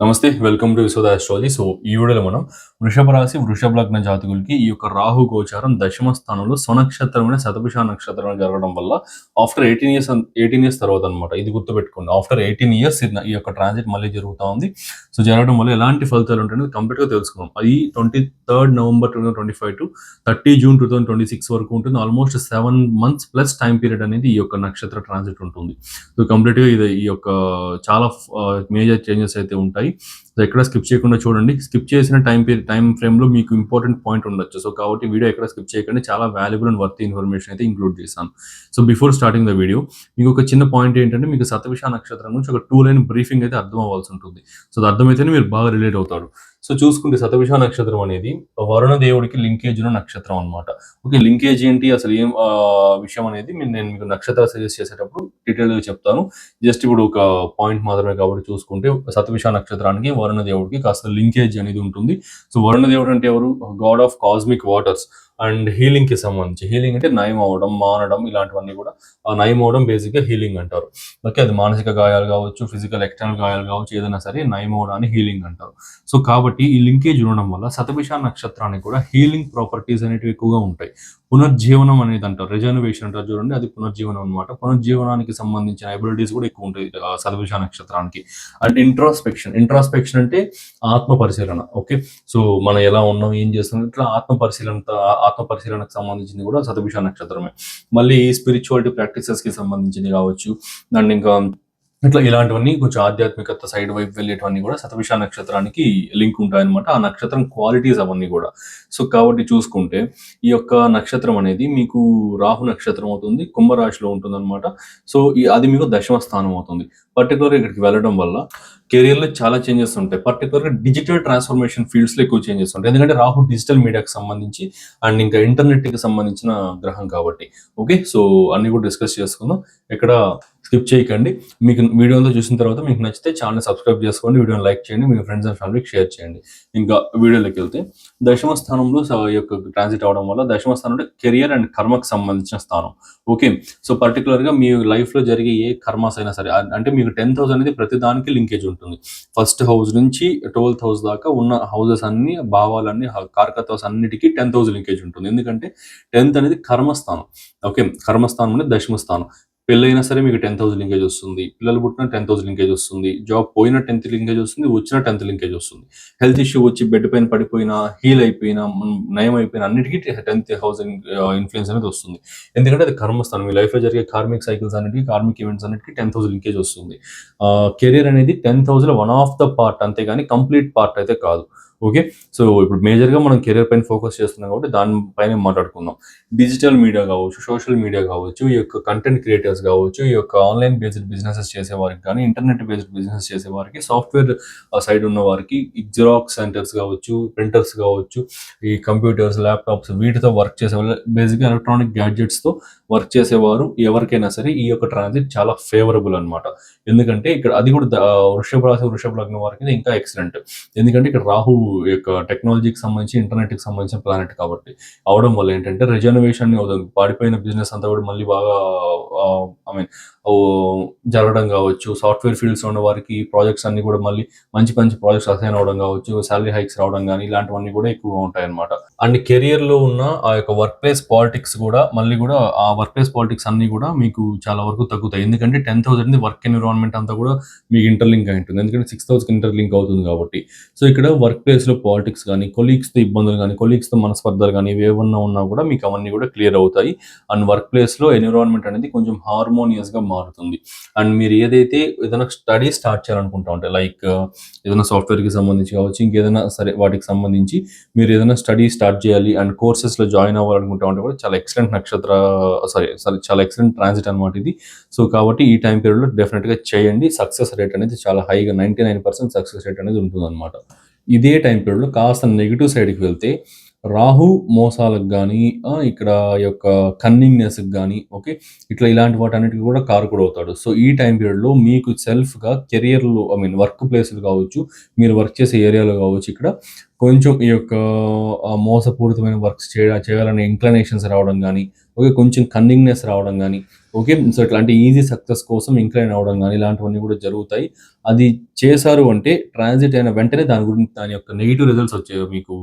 నమస్తే welcome to Vishwada astrology so ఈ వీడియోలో మనం వృషభ రాశి వృషభ లగ్న జాతకులకి ఈ యొక్క రాహు గోచారం దశమ స్థానంలో స్వనక్షత్రమైన శతభిష నక్షత్రం జరగడం వల్ల after eighteen years eighteen years తర్వాత అనమాట ఇది గుర్తుపెట్టుకోండి. ఆఫ్టర్ ఎయిటీన్ ఇయర్స్ ఈ యొక్క ట్రాన్సిట్ మళ్ళీ జరుగుతూ ఉంది. సో జరగడం వల్ల ఎలాంటి ఫలితాలు ఉంటాయో కంప్లీట్గా తెలుసుకున్నాం అది twenty third November two thousand twenty five to thirty June two thousand twenty six వరకు ఉంటుంది. Almost seven months plus time period అనేది ఈ యొక్క నక్షత్ర ట్రాన్సిట్ ఉంటుంది. సో కంప్లీట్గా ఇది ఈ యొక్క చాలా మేజర్ చేంజెస్ అయితే ఉంటాయి. సో ఎక్కడ స్కిప్ చేయకుండా చూడండి. స్కిప్ చేసిన టైం టైం ఫ్రేమ్లో మీకు ఇంపార్టెంట్ పాయింట్ ఉండొచ్చు. సో కాబట్టి వీడియో ఎక్కడ స్కిప్ చేయకుండా. చాలా వాల్యుబుల్ అండ్ వర్త్ ఇన్ఫర్మేషన్ అయితే ఇంక్లూడ్ చేశాను. So before starting the video మీకు ఒక చిన్న పాయింట్ ఏంటంటే మీకు సతవిష నక్షత్రం నుంచి ఒక టూ లైన్ బ్రీఫింగ్ అయితే అర్థం అవ్వాల్సి ఉంటుంది. సో అది అర్థమైతేనే మీరు బాగా రిలేట్ అవుతారు. సో చూసుకుంటే శతభిష నక్షత్రం అనేది వరుణ దేవుడికి లింకేజ్ ఉన్న నక్షత్రం అనమాట ఓకే లింకేజ్ ఏంటి? అసలు ఏం ఆ, విషయం అనేది నేను మీకు నక్షత్ర సజెస్ట్ చేసేటప్పుడు డీటెయిల్గా చెప్తాను. జస్ట్ ఇప్పుడు ఒక పాయింట్ మాత్రమే కాబట్టి చూసుకుంటే శతభిష నక్షత్రానికి వరుణ దేవుడికి కాస్త లింకేజ్ అనేది ఉంటుంది. సో వరుణ దేవుడు అంటే ఎవరు? God of cosmic waters and హీలింగ్కి సంబంధించి. హీలింగ్ అంటే నయం అవడం మానడం ఇలాంటివన్నీ కూడా ఆ నయం అవడం బేసిక్గా హీలింగ్ అంటారు. ఓకే అది మానసిక గాయాలు కావచ్చు ఫిజికల్ ఎక్స్టర్నల్ గాయాలు కావచ్చు ఏదైనా సరే నయం అవడాన్ని హీలింగ్ అంటారు. సో కాబట్టి ఈ లింకేజ్ ఉండడం వల్ల సతభిష నక్షత్రానికి కూడా హీలింగ్ ప్రాపర్టీస్ అనేటివి ఎక్కువగా ఉంటాయి. పునర్జీవనం అనేది అంటారు. రిజర్వేషన్ అంటారు చూడండి అది పునర్జీవనం అనమాట పునర్జీవనానికి సంబంధించిన ఎబిలిటీస్ కూడా ఎక్కువ ఉంటాయి సతభిష నక్షత్రానికి. అండ్ ఇంట్రాస్పెక్షన్ ఇంట్రాస్పెక్షన్ అంటే ఆత్మ పరిశీలన ఓకే? సో మనం ఎలా ఉన్నాం ఏం చేస్తున్నాం ఇట్లా ఆత్మ పరిశీలన ఆత్మ పరిశీలనకు సంబంధించింది కూడా సతభిష నక్షత్రమే. మళ్ళీ స్పిరిచువాలిటీ ప్రాక్టీసెస్కి సంబంధించింది కావచ్చు. అండ్ ఇంకా ఇట్లా ఇలాంటివన్నీ కొంచెం ఆధ్యాత్మికత సైడ్ వైపు వెళ్ళేటివన్నీ కూడా శతవిష నక్షత్రానికి లింక్ ఉంటాయన్నమాట. ఆ నక్షత్రం క్వాలిటీస్ అవన్నీ కూడా. సో కాబట్టి చూసుకుంటే ఈ యొక్క నక్షత్రం అనేది మీకు రాహు నక్షత్రం అవుతుంది కుంభరాశిలో ఉంటుంది అనమాట సో అది మీకు దశమ స్థానం అవుతుంది. పర్టికులర్ ఇక్కడికి వెళ్ళడం వల్ల కెరియర్లో చాలా చేంజెస్ ఉంటాయి. పర్టికులర్గా డిజిటల్ ట్రాన్స్ఫర్మేషన్ ఫీల్డ్స్లో ఎక్కువ చేంజెస్ ఉంటాయి. ఎందుకంటే రాహు డిజిటల్ మీడియాకి సంబంధించి అండ్ ఇంకా ఇంటర్నెట్కి సంబంధించిన గ్రహం కాబట్టి. ఓకే సో అన్నీ కూడా డిస్కస్ చేసుకుందాం. ఇక్కడ స్కిప్ చేయకండి. మీకు వీడియోలో చూసిన తర్వాత మీకు నచ్చితే ఛానల్ సబ్స్క్రైబ్ చేసుకోండి వీడియోని లైక్ చేయండి మీ ఫ్రెండ్స్ అండ్ ఫ్యామిలీకి షేర్ చేయండి. ఇంకా వీడియోలోకి వెళ్తే దశమ స్థానంలో యొక్క ట్రాన్సిట్ అవడం వల్ల దశమ స్థానం అంటే కెరియర్ అండ్ కర్మకు సంబంధించిన స్థానం. ఓకే సో పర్టికులర్గా మీ లైఫ్లో జరిగే ఏ కర్మాస్ అయినా సరే అంటే మీకు టెన్త్ హౌస్ అనేది ప్రతి దానికి లింకేజ్ ఉంటుంది. ఫస్ట్ హౌస్ నుంచి ట్వెల్త్ హౌస్ దాకా ఉన్న హౌసెస్ అన్ని భావాలన్నీ కార్కత్వాస్ అన్నిటికీ టెన్త్ హౌస్ లింకేజ్ ఉంటుంది. ఎందుకంటే టెన్త్ అనేది కర్మస్థానం. ఓకే కర్మస్థానం అనేది దశమ స్థానం. పెళ్ళైనా సరే మీకు టెన్ థౌసండ్ లింకేజ్ వస్తుంది. పిల్లలు పుట్టిన టెన్ థౌసండ్ లింకేజ్ వస్తుంది. జాబ్ పోయిన టెన్త్ లింకేజ్ వస్తుంది వచ్చిన టెన్త్ లింకేజ్ వస్తుంది. హెల్త్ ఇష్యూ వచ్చి బెడ్ పైన పడిపోయినా హీల్ అయిపోయినా నయం అయిపోయినా అన్నిటికీ టెన్త్ హౌస్ ఇన్ఫ్లుయెన్స్ అనేది వస్తుంది. ఎందుకంటే అది కర్మస్థానం. మీ లైఫ్లో జరిగే కార్మిక్ సైకిల్స్ అన్నిటికీ కార్మిక్ ఈవెంట్స్ అన్నిటికీ టెన్ థౌసండ్ లింకేజ్ వస్తుంది. కెరీర్ అనేది ten thousand one of the part అంతేగాని కంప్లీట్ పార్ట్ అయితే కాదు. ఓకే సో ఇప్పుడు మేజర్గా మనం కెరీర్ పైన ఫోకస్ చేస్తున్నాం కాబట్టి దానిపైన మాట్లాడుకుందాం. డిజిటల్ మీడియా కావచ్చు సోషల్ మీడియా కావచ్చు ఈ యొక్క కంటెంట్ క్రియేటర్స్ కావచ్చు ఈ యొక్క ఆన్లైన్ బేస్డ్ బిజినెసెస్ చేసేవారికి కానీ ఇంటర్నెట్ బేస్డ్ బిజినెస్ చేసేవారికి సాఫ్ట్వేర్ సైడ్ ఉన్న వారికి జిరాక్స్ సెంటర్స్ కావచ్చు ప్రింటర్స్ కావచ్చు ఈ కంప్యూటర్స్ ల్యాప్టాప్స్ వీటితో వర్క్ చేసే వాళ్ళు బేసిక్ ఎలక్ట్రానిక్ గ్యాడ్జెట్స్తో వర్క్ చేసేవారు ఎవరికైనా సరే ఈ యొక్క ట్రాన్సిట్ చాలా ఫేవరబుల్ అన్నమాట. ఎందుకంటే ఇక్కడ అది కూడా వృషభ రాశి వృషభ లగ్నం వారికి ఇంకా ఎక్సలెంట్ ఎందుకంటే ఇక్కడ రాహు యొక్క టెక్నాలజీకి సంబంధించి ఇంటర్నెట్కి సంబంధించిన ప్లానెట్ కాబట్టి. అవడం వల్ల ఏంటంటే రెజర్వేషన్ పాడిపోయిన బిజినెస్ అంతా కూడా మళ్ళీ బాగా ఐ మీన్ జరగడం కావచ్చు. సాఫ్ట్వేర్ ఫీల్డ్స్ ఉన్న వారికి ప్రాజెక్ట్స్ అన్ని కూడా మళ్ళీ మంచి మంచి ప్రాజెక్ట్స్ అసైన్ అవడం కావచ్చు. శాలరీ హైక్స్ రావడం కానీ ఇలాంటివన్నీ కూడా ఎక్కువగా ఉంటాయి అనమాట అండ్ కెరియర్లో ఉన్న ఆ యొక్క వర్క్ ప్లేస్ పాలిటిక్స్ కూడా మళ్ళీ కూడా ఆ వర్క్ ప్లేస్ పాలిటిక్స్ అన్ని కూడా మీకు చాలా వరకు తగ్గుతాయి. ఎందుకంటే టెన్ థౌసండ్ వర్క్ ఎన్విరాన్మెంట్ అంతా కూడా మీకు ఇంటర్లింక్ అయి ఉంటుంది. ఎందుకంటే సిక్స్ థౌసండ్ ఇంటర్లింక్ అవుతుంది కాబట్టి. సో ఇక్కడ వర్క్ ప్లేస్ ప్లేస్లో పాలిటిక్స్ కానీ కొలీగ్స్తో ఇబ్బందులు కానీ కొలీగ్స్తో మనస్పర్ధలు కానీ ఇవి ఏమన్నా ఉన్నా కూడా మీకు అవన్నీ కూడా క్లియర్ అవుతాయి. అండ్ వర్క్ ప్లేస్లో ఎన్విరాన్మెంట్ అనేది కొంచెం హార్మోనియస్గా మారుతుంది. అండ్ మీరు ఏదైతే ఏదైనా స్టడీ స్టార్ట్ చేయాలనుకుంటా ఉంటే లైక్ uh, ఏదైనా సాఫ్ట్వేర్కి సంబంధించి కావచ్చు ఇంకేదైనా సరే వాటికి సంబంధించి మీరు ఏదైనా స్టడీ స్టార్ట్ చేయాలి అండ్ కోర్సెస్లో జాయిన్ అవ్వాలనుకుంటా ఉంటే కూడా చాలా ఎక్సలెంట్ నక్షత్ర uh, సారీ సారీ చాలా ఎక్సలెంట్ ట్రాన్సిట్ అనమాట ఇది. సో కాబట్టి ఈ టైం పీరియడ్లో డెఫినెట్గా డెఫినెట్గా చేయండి. సక్సెస్ రేట్ అనేది చాలా హైగా ninety nine percent success rate అనేది ఉంటుంది అనమాట ఇదే టైం పీరియడ్లో కాస్త నెగిటివ్ సైడ్కి వెళ్తే రాహు మోసాలకు కానీ ఇక్కడ ఈ యొక్క కన్నింగ్నెస్కి కానీ ఓకే ఇట్లా ఇలాంటి వాటన్నిటికి కూడా కారకుడు అవుతాడు. సో ఈ టైం పీరియడ్లో మీకు సెల్ఫ్గా కెరియర్లో ఐ మీన్ వర్క్ ప్లేస్లు కావచ్చు మీరు వర్క్ చేసే ఏరియాలో కావచ్చు ఇక్కడ కొంచెం ఈ యొక్క మోసపూరితమైన వర్క్స్ చేయ చేయాలనే ఇంక్లనేషన్స్ రావడం కానీ ఓకే కొంచెం కన్నింగ్నెస్ రావడం కానీ ఓకే సో ఇట్లాంటి ఈజీ సక్సెస్ కోసం ఇంక్లైన్ అవ్వడం కానీ ఇలాంటివన్నీ కూడా జరుగుతాయి. అది చేశారు అంటే ట్రాన్సిట్ అయిన వెంటనే దాని గురించి దాని యొక్క నెగిటివ్ రిజల్ట్స్ వచ్చే మీకు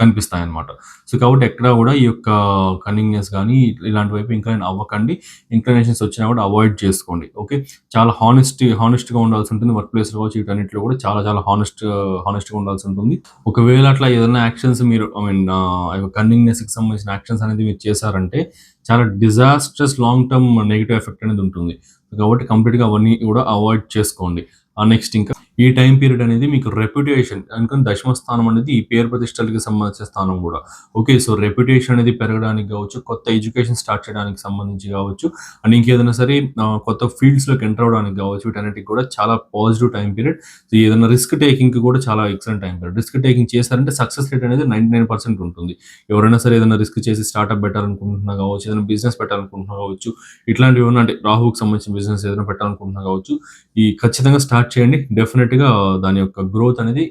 కనిపిస్తాయి అనమాట సో కాబట్టి ఎక్కడ కూడా ఈ యొక్క కన్నింగ్నెస్ కానీ ఇలాంటి వైపు ఇంక్లైన్ అవ్వకండి. ఇంక్లైనేషన్స్ వచ్చినా కూడా అవాయిడ్ చేసుకోండి. ఓకే చాలా హానెస్ట్ హానెస్ట్గా ఉండాల్సి ఉంటుంది వర్క్ ప్లేస్లో కావచ్చు వీటన్నిటిలో కూడా చాలా చాలా హానెస్ట్ హానెస్ట్గా ఉండాల్సి ఉంటుంది. ఒకవేళ అట్లా ఏదైనా యాక్షన్స్ మీరు ఐ మీన్ కన్నింగ్నెస్కి సంబంధించిన యాక్షన్స్ అనేది మీరు చేశారంటే చాలా disastrous long term negative effect అనేది ఉంటుంది. కాబట్టి కంప్లీట్గా అవన్నీ కూడా అవాయిడ్ చేసుకోండి. నెక్స్ట్ ఇంకా ఈ టైం పీరియడ్ అనేది మీకు రెప్యుటేషన్ అనుకుని దశమ స్థానం అనేది ఈ పేరు ప్రతిష్టలకి సంబంధించిన స్థానం కూడా. ఓకే సో రెప్యుటేషన్ అనేది పెరగడానికి కావచ్చు కొత్త ఎడ్యుకేషన్ స్టార్ట్ చేయడానికి సంబంధించి కావచ్చు అండ్ ఇంకేదైనా సరే కొత్త ఫీల్డ్స్లోకి ఎంటర్ అవడానికి కావచ్చు వీటన్నిటికి కూడా చాలా పాజిటివ్ టైం పీరియడ్. సో ఏదైనా రిస్క్ టేకింగ్ కూడా చాలా excellent time period. Risk taking చేశారంటే సక్సెస్ రేట్ అనేది నైంటీ నైన్ పర్సెంట్ ఉంటుంది. ఎవరైనా సరే ఏదైనా రిస్క్ చేసి స్టార్ట్అప్ పెట్టాలనుకుంటున్నా కావచ్చు ఏదైనా బిజినెస్ పెట్టాలనుకుంటున్నా కావచ్చు ఇట్లాంటివి ఏమైనా అంటే రాహుకి సంబంధించిన బిజినెస్ ఏదైనా పెట్టాలనుకుంటున్నా కావచ్చు ఈ ఖచ్చితంగా స్టార్ట్ చేయండి. డెఫినెట్గా దాని యొక్క గ్రోత్ అనేది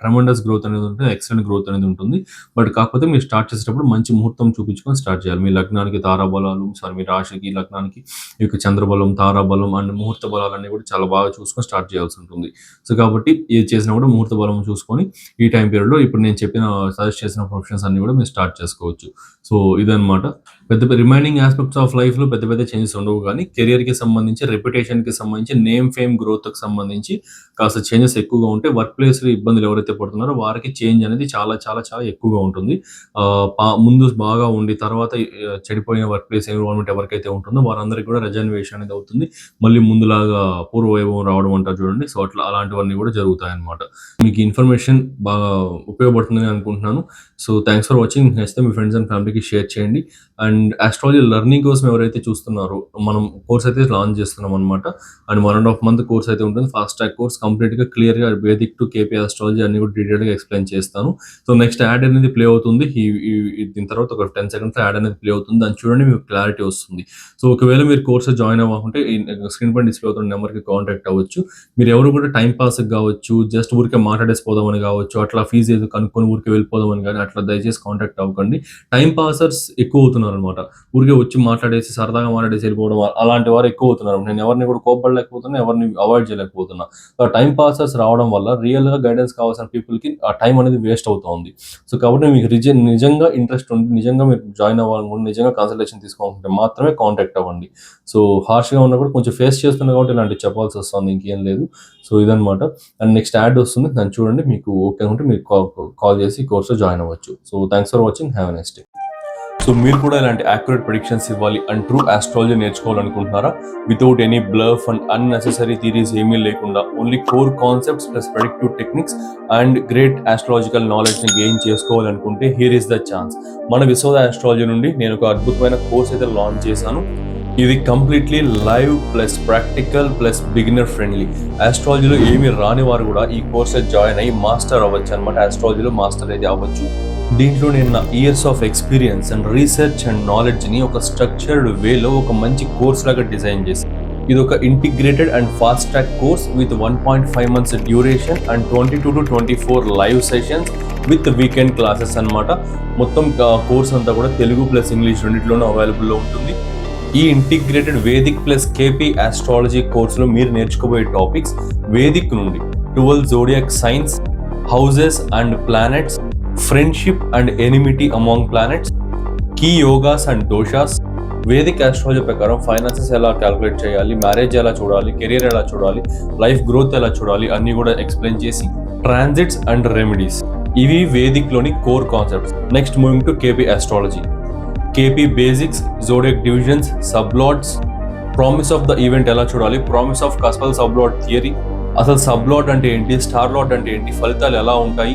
ట్రమండస్ గ్రోత్ అనేది ఉంటుంది ఎక్సలెంట్ గ్రోత్ అనేది ఉంటుంది. బట్ కాకపోతే మీరు స్టార్ట్ చేసేటప్పుడు మంచి ముహూర్తం చూపించుకొని స్టార్ట్ చేయాలి. మీ లగ్నానికి తారాబలాలు సారీ మీ రాశికి లగ్నానికి ఈ యొక్క చంద్రబలం తారాబలం అండ్ ముహూర్త బలాలన్నీ కూడా చాలా బాగా చూసుకొని స్టార్ట్ చేయాల్సి ఉంటుంది. సో కాబట్టి ఇది చేసినా కూడా ముహూర్త బలం చూసుకొని ఈ టైం పీరియడ్లో ఇప్పుడు నేను చెప్పిన సజెస్ట్ చేసిన ప్రొఫెషన్స్ అన్ని కూడా మీరు స్టార్ట్ చేసుకోవచ్చు. సో ఇదనమాట పెద్ద రిమైనింగ్ ఆస్పెక్ట్స్ ఆఫ్ లైఫ్లో పెద్ద పెద్ద చేంజెస్ ఉండవు కానీ కెరియర్కి సంబంధించి రెప్యుటేషన్కి సంబంధించి నేమ్ ఫేమ్ గ్రోత్కి సంబంధించి కాస్త చేంజెస్ ఎక్కువగా ఉంటే వర్క్ ప్లేస్లో ఇబ్బందులు ఎవరైతే పడుతున్నారో వారికి చేంజ్ అనేది చాలా చాలా చాలా ఎక్కువగా ఉంటుంది. ముందు బాగా ఉండి తర్వాత చెడిపోయిన వర్క్ ప్లేస్ ఎన్విరాన్మెంట్ ఎవరికైతే ఉంటుందో వారందరికీ కూడా రెజర్వేషన్ అనేది అవుతుంది. మళ్ళీ ముందులాగా పూర్వవైభవం రావడం అంటారు చూడండి. సో అట్లా అలాంటివన్నీ కూడా జరుగుతాయి అన్నమాట మీకు ఇన్ఫర్మేషన్ బాగా ఉపయోగపడుతుందని అనుకుంటున్నాను. సో థ్యాంక్స్ ఫర్ వాచింగ్ నచ్చితే మీ ఫ్రెండ్స్ అండ్ ఫ్యామిలీకి షేర్ చేయండి. అండ్ ఆస్ట్రాలజీ లెర్నింగ్ కోసం ఎవరైతే చూస్తున్నారో మనం కోర్స్ అయితే లాంచ్ చేస్తున్నాం అనమాట and one and half month course అయితే ఉంటుంది. ఫాస్ట్ ట్రాక్ కోర్స్ కంప్లీట్గా క్లియర్గా వేదిక్ టు కేపీ ఆస్ట్రాలజీ అన్ని కూడా డీటెయిల్గా ఎక్స్ప్లెయిన్ చేస్తాను. సో నెక్స్ట్ యాడ్ అనేది ప్లే అవుతుంది. దీని తర్వాత ఒక టెన్ సెకండ్స్ యాడ్ అనేది ప్లే అవుతుంది. దాన్ని చూడండి మీకు క్లారిటీ వస్తుంది. సో ఒకవేళ మీరు కోర్స్ జాయిన్ అవ్వకుంటే స్క్రీన్ పైన డిస్ప్లే అవుతున్న నెంబర్కి కాంటాక్ట్ అవ్వచ్చు. మీరు ఎవరు కూడా టైం పాస్ కావచ్చు జస్ట్ ఊరికే మాట్లాడేసి పోదామని కావచ్చు అట్లా ఫీజు ఏదో కనుక్కొని ఊరికే వెళ్ళిపోదామని కానీ అట్లా దయచేసి కాంటాక్ట్ అవ్వకండి. టైం పాసర్స్ ఎక్కువ అవుతున్నారు అనమాట ఊరికే వచ్చి మాట్లాడేసి సరదాగా మాట్లాడేసి వెళ్ళిపోవడం అలాంటి వారు ఎక్కువ అవుతున్నారు. నేను ఎవరిని కూడా కోపడలేకపోతున్నా ఎవరిని అవాయిడ్ చేయలేకపోతున్నా. టైం టైం పాసర్స్ రావడం వల్ల రియల్గా గైడెన్స్ కావాల్సిన పీపుల్కి ఆ టైం అనేది వేస్ట్ అవుతుంది సో కాబట్టి మీకు రిజ నిజంగా ఇంట్రెస్ట్ ఉండి నిజంగా మీరు జాయిన్ అవ్వాలనుకుంటే నిజంగా కన్సల్టేషన్ తీసుకోవాలనుకుంటే మాత్రమే కాంటాక్ట్ అవ్వండి. సో హార్ష్గా ఉన్నప్పుడు కూడా కొంచెం ఫేస్ చేస్తున్నా కాబట్టి ఇలాంటివి చెప్పాల్సి వస్తుంది ఇంకేం లేదు. సో ఇదనమాట అండ్ నెక్స్ట్ యాడ్ వస్తుంది దాన్ని చూడండి. మీకు ఓకే ఉంటే మీరు కాల్ చేసి కోర్స్లో జాయిన్ అవ్వచ్చు. So thanks for watching have next day so మీరు కూడా ఇలాంటి యాక్యురేట్ ప్రిడిక్షన్స్ ఇవ్వాలి and true astrology నేర్చుకోవాలనుకుంటున్నారా? Without any bluff and unnecessary theories ఏమీ లేకుండా only core concepts plus predictive techniques and great astrological నాలెడ్జ్ని గెయిన్ చేసుకోవాలనుకుంటే హియర్ ఇస్ ద ఛాన్స్ మన విశ్వద ఆస్ట్రాలజీ నుండి నేను ఒక అద్భుతమైన కోర్స్ అయితే లాంచ్ చేశాను. ఇది completely live plus practical plus beginner friendly ఆస్ట్రాలజీలో ఏమి రాని వారు కూడా ఈ కోర్స్ జాయిన్ అయ్యి మాస్టర్ అవ్వచ్చు అనమాట ఆస్ట్రాలజీలో మాస్టర్ అయితే అవ్వచ్చు. దీంట్లో నేను నా years of experience and research and నాలెడ్జ్ని ఒక స్ట్రక్చర్డ్ వేలో ఒక మంచి కోర్స్ లాగా డిజైన్ చేసి ఇది ఒక integrated and fast track course with one point five months duration and twenty two to twenty four live sessions with weekend classes అన్నమాట. మొత్తం కోర్స్ అంతా కూడా తెలుగు ప్లస్ ఇంగ్లీష్ రెండింటిలోనూ అవైలబుల్లో ఉంటుంది. ఈ integrated Vedic plus KP astrology కోర్సులో మీరు నేర్చుకోబోయే టాపిక్స్ వేదిక్ నుండి twelve zodiac signs houses and planets friendship and enmity among planets key yogas and doshas Vedic astrology ప్రకారం ఫైనాన్సెస్ ఎలా క్యాలిక్యులేట్ చేయాలి మ్యారేజ్ ఎలా చూడాలి కెరీర్ ఎలా చూడాలి లైఫ్ గ్రోత్ ఎలా చూడాలి అన్ని కూడా ఎక్స్ప్లెయిన్ చేసి ట్రాన్సిట్స్ అండ్ రెమెడీస్ ఇవి వేదిక్లోని core concepts next moving to KP astrology KP basics zodiac divisions sublords promise of the event ఎలా చూడాలి promise of cuspal sublord theory అసలు సబ్లాట్ అంటే ఏంటి స్టార్ లాట్ అంటే ఏంటి ఫలితాలు ఎలా ఉంటాయి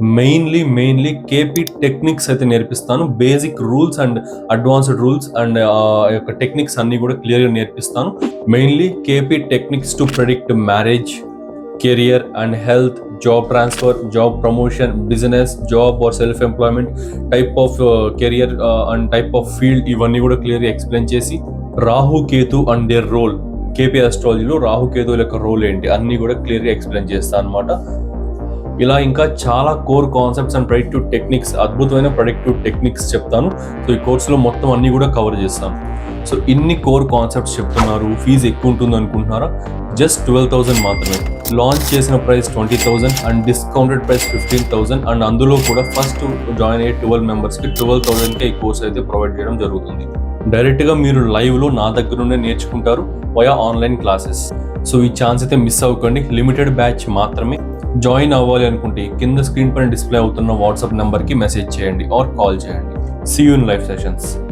మెయిన్లీ మెయిన్లీ కేపీ టెక్నిక్స్ అయితే నేర్పిస్తాను. Basic rules and advanced rules and యొక్క టెక్నిక్స్ అన్ని కూడా క్లియర్గా నేర్పిస్తాను. Mainly KP techniques to predict marriage career and health job transfer job promotion business job or self employment type of career and type of field ఇవన్నీ కూడా క్లియర్గా explain చేసి Rahu Ketu and their role KP అస్ట్రాలజీలో రాహుకేతువుల యొక్క role ఏంటి? అన్నీ కూడా క్లియర్గా ఎక్స్ప్లెయిన్ చేస్తాను అనమాట ఇలా ఇంకా చాలా core concepts and productive techniques అద్భుతమైన ప్రొడక్టివ్ టెక్నిక్స్ చెప్తాను. సో ఈ కోర్సులో మొత్తం అన్ని కూడా కవర్ చేస్తాను. సో ఇన్ని కోర్ కాన్సెప్ట్స్ చెప్తున్నారు. ఫీజు ఎక్కువ ఉంటుంది అనుకుంటున్నారా? జస్ట్ ట్వెల్వ్ థౌసండ్ మాత్రమే. లాంచ్ చేసిన price twenty thousand and discounted price fifteen thousand and అందులో కూడా ఫస్ట్ జాయిన్ అయ్యే ట్వెల్వ్ మెంబర్స్కి ట్వెల్వ్ థౌసండ్కే ఈ కోర్స్ అయితే ప్రొవైడ్ చేయడం జరుగుతుంది. డైరెక్ట్గా మీరు లైవ్లో నా దగ్గర నుండే నేర్చుకుంటారు వయా ఆన్లైన్ క్లాసెస్ సో ఈ ఛాన్స్ అయితే మిస్ అవ్వకండి. లిమిటెడ్ బ్యాచ్ మాత్రమే. జాయిన్ అవ్వాలి అనుకుంటే కింద స్క్రీన్ పైన డిస్ప్లే అవుతున్న వాట్సాప్ నెంబర్కి మెసేజ్ చేయండి ఆర్ కాల్ చేయండి. See you in sessions